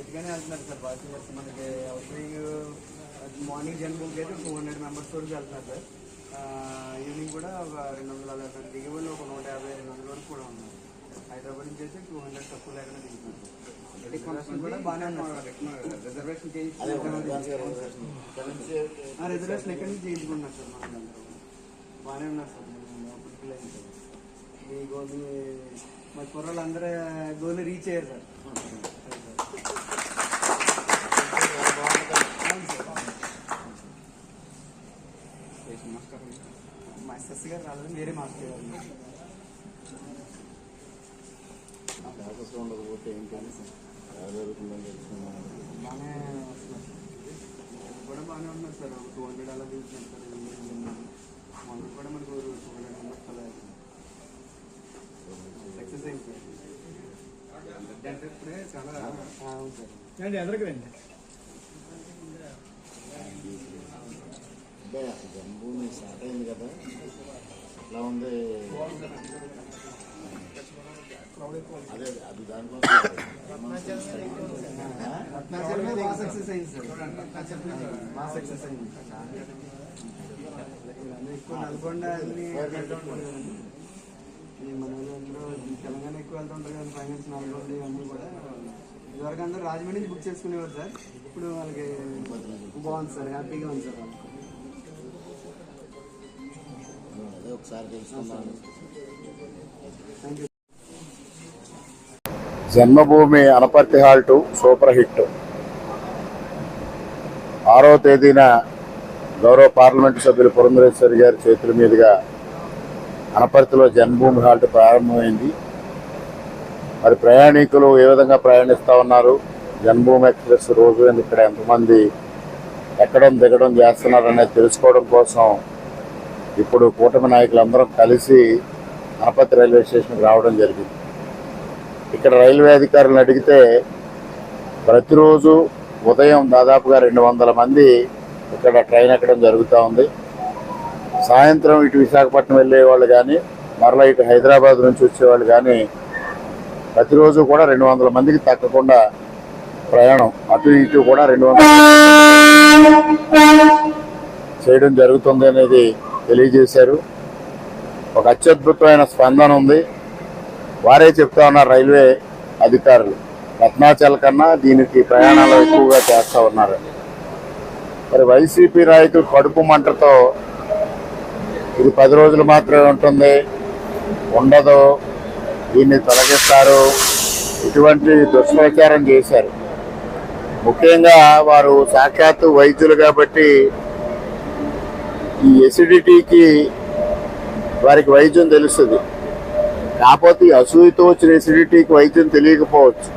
ఎట్గానే వెళ్తున్నారు sir? Passengers మనకి అవుట్రింగ్ మార్నింగ్ జన్ బుక్ అయితే టూ హండ్రెడ్ మెంబర్స్ వరకు వెళ్తున్నారు సార్. ఈవినింగ్ కూడా ఒక రెండు వందల అలా సార్ ఒక నూట యాభై రెండు వందల వరకు కూడా ఉన్నారు హైదరాబాద్ నుంచి అయితే టూ హండ్రెడ్ తక్కువ లేకుండా దిగుతున్నారు కూడా బాగానే ఉన్నారు సార్. రిజర్వేషన్ రిజర్వేషన్ ఎక్కడి నుంచి చేయించుకున్నారు సార్ మనందరూ బాగానే ఉన్నారు సార్. సార్ మీ గోల్ మా కుర్రలు అందరూ గోల్ రీచ్ అయ్యారు సార్. మాస్టర్స్ గారు రాలేదు మీరే మాస్టర్ గారు ప్రాసెస్ ఉండదు బాగానే వస్తున్నారు కూడా బాగానే ఉన్నారు సార్. ఒక టూ హండ్రెడ్ అలా తీసుకున్నారు సార్. మొన్న కూడా మనకు టూ హండ్రెడ్ మెంబర్స్ అలా సక్సెస్ అయింది సార్ అంటే ఇప్పుడే చాలా ఆ, అవును సార్ రండి ఎదరికి రండి జన్మభూమి స్టార్ట్ అయింది కదా ఎట్లా ఉంది అదే అది దాంట్లో సక్సెస్ అయింది సార్ బాగా సక్సెస్ అయింది నల్గొండ ఈ మన అందరూ తెలంగాణ ఎక్కువ వెళ్తుంటారు కదా ఫైనాన్స్ నల్గొండ ఇవన్నీ కూడా. ఇదివరకు అందరూ రాజమండ్రి నుంచి బుక్ చేసుకునేవారు సార్. ఇప్పుడు వాళ్ళకి బాగుంది సార్ హ్యాపీగా ఉంది సార్ వాళ్ళకి. అదే ఒకసారి తెలుసుకున్నాను thank you Janmabhoomi Anaparthi halt super hit. ఆరో తేదీన గౌరవ పార్లమెంటు సభ్యులు పురంధరేశ్వరి గారి చేతుల మీదుగా అనపర్తిలో జన్మభూమి హాల్ట్ ప్రారంభమైంది. మరి ప్రయాణికులు ఏ విధంగా ప్రయాణిస్తూ ఉన్నారు? జన్మభూమి ఎక్స్ప్రెస్ రోజు ఇక్కడ ఎంతమంది ఎక్కడం దిగడం చేస్తున్నారు అనేది తెలుసుకోవడం కోసం ఇప్పుడు కూటమి నాయకులందరం కలిసి అనపతి రైల్వే స్టేషన్కి రావడం జరిగింది. ఇక్కడ రైల్వే అధికారులను అడిగితే ప్రతిరోజు ఉదయం దాదాపుగా రెండు వందల మంది ఇక్కడ ట్రైన్ ఎక్కడం జరుగుతూ ఉంది. సాయంత్రం ఇటు విశాఖపట్నం వెళ్ళే వాళ్ళు కానీ మరలా ఇటు హైదరాబాద్ నుంచి వచ్చేవాళ్ళు కానీ ప్రతిరోజు కూడా రెండు వందల మందికి తగ్గకుండా ప్రయాణం. అటు ఇటు కూడా రెండు వందల చేయడం జరుగుతుంది అనేది తెలియజేశారు. ఒక అత్యద్భుతమైన స్పందన ఉంది. వారే చెప్తా ఉన్నారు రైల్వే అధికారులు. రత్నాచల్ కన్నా దీనికి ప్రయాణాలు ఎక్కువగా చేస్తూ ఉన్నారు. మరి వైసీపీ నాయకులు కడుపు మంటతో ఇది పది రోజులు మాత్రమే ఉంటుంది. ఉండదు. దీన్ని తొలగిస్తారు. ఇటువంటి దుష్ప్రచారం చేశారు. ముఖ్యంగా వారు సాక్షాత్తు వైద్యులు కాబట్టి ఈ ఎసిడిటీకి వారికి వైద్యం తెలుస్తుంది. కాకపోతే ఈ అసూయతో వచ్చిన ఎసిడిటీకి వైద్యం తెలియకపోవచ్చు.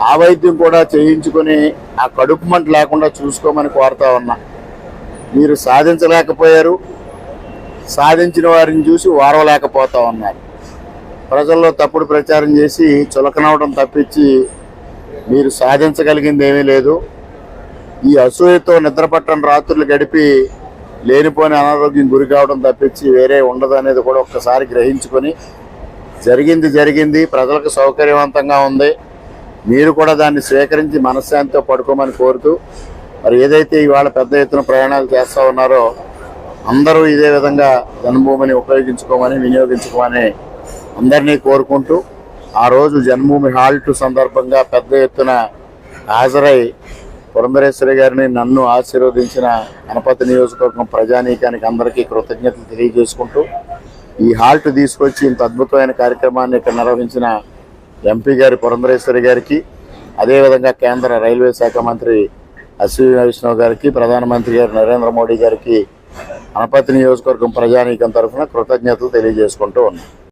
ఆ వైద్యం కూడా చేయించుకొని ఆ కడుపు మంట లేకుండా చూసుకోమని కోరుతా ఉన్నా. మీరు సాధించలేకపోయారు. సాధించిన వారిని చూసి వారవలేకపోతా ఉన్నారు. ప్రజల్లో తప్పుడు ప్రచారం చేసి చులకనవడం తప్పించి మీరు సాధించగలిగింది ఏమీ లేదు. ఈ అసూయతో నిద్రపట్టని రాత్రులు గడిపి లేనిపోని అనారోగ్యం గురి కావడం తప్పించి వేరే ఉండదు అనేది కూడా ఒక్కసారి గ్రహించుకొని జరిగింది జరిగింది ప్రజలకు సౌకర్యవంతంగా ఉంది. మీరు కూడా దాన్ని స్వీకరించి మనశ్శాంతితో పడుకోమని కోరుతూ మరి ఏదైతే ఇవాళ పెద్ద ఎత్తున ప్రయాణాలు చేస్తూ ఉన్నారో అందరూ ఇదే విధంగా జన్మభూమిని ఉపయోగించుకోమని వినియోగించుకోమని అందరినీ కోరుకుంటూ ఆ రోజు జన్మభూమి హాల్ట్ సందర్భంగా పెద్ద ఎత్తున హాజరై పురంధరేశ్వరి గారిని నన్ను ఆశీర్వదించిన అనపతి నియోజకవర్గం ప్రజానీకానికి అందరికీ కృతజ్ఞతలు తెలియజేసుకుంటూ ఈ హాల్ట్ తీసుకొచ్చి ఇంత అద్భుతమైన కార్యక్రమాన్ని ఇక్కడ నిర్వహించిన ఎంపీ గారి పురంధరేశ్వరి గారికి అదేవిధంగా కేంద్ర రైల్వే శాఖ మంత్రి అశ్విని వైష్ణవ్ గారికి ప్రధానమంత్రి గారు నరేంద్ర మోడీ గారికి అనపతి నియోజకవర్గం ప్రజానీకం తరఫున కృతజ్ఞతలు తెలియజేసుకుంటూ ఉన్నాం.